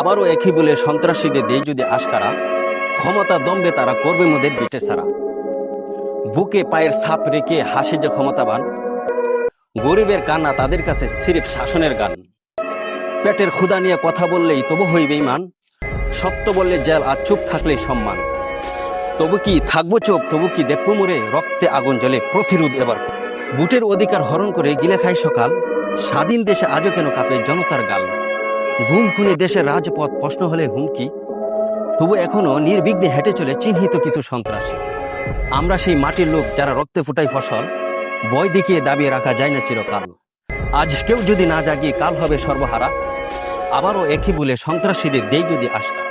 আবারও একই বলে সন্ত্রাসীদের দেয় যদি আশকারা ক্ষমতা দম্বে তারা করবে মোদের বিটে সারা বুকে পায়ের ছাপ রেখে হাসে যে ক্ষমতাবান, গরিবের কান্না তাদের কাছে সিরিফ শাসনের গান। পেটের ক্ষুদা নিয়ে কথা বললেই তবু হইবে মান সত্য বললে জেল আর চুপ থাকলেই সম্মান। তবু কি থাকব চোখ, তবু কি দেখব মোরে, রক্তে আগুন জ্বলে প্রতিরোধ এবার বুটের অধিকার হরণ করে গিলে খায় সকাল, স্বাধীন দেশে আজও কেন কাঁপে জনতার গাল। গুম খুনে দেশের রাজপথ প্রশ্ন হলে হুমকি। তবু এখনও নির্বিঘ্নে হেঁটে চলে চিহ্নিত কিছু সন্ত্রাসী। আমরা সেই মাটির লোক যারা রক্তে ফুটাই ফসল বয় দেখিয়ে দাবিয়ে রাখা যায় না চিরকাল। আজ কেউ যদি না জাগিয়ে কাল হবে সর্বহারা, আবারও একই বলে সন্ত্রাসীদের দেই যদি আসটা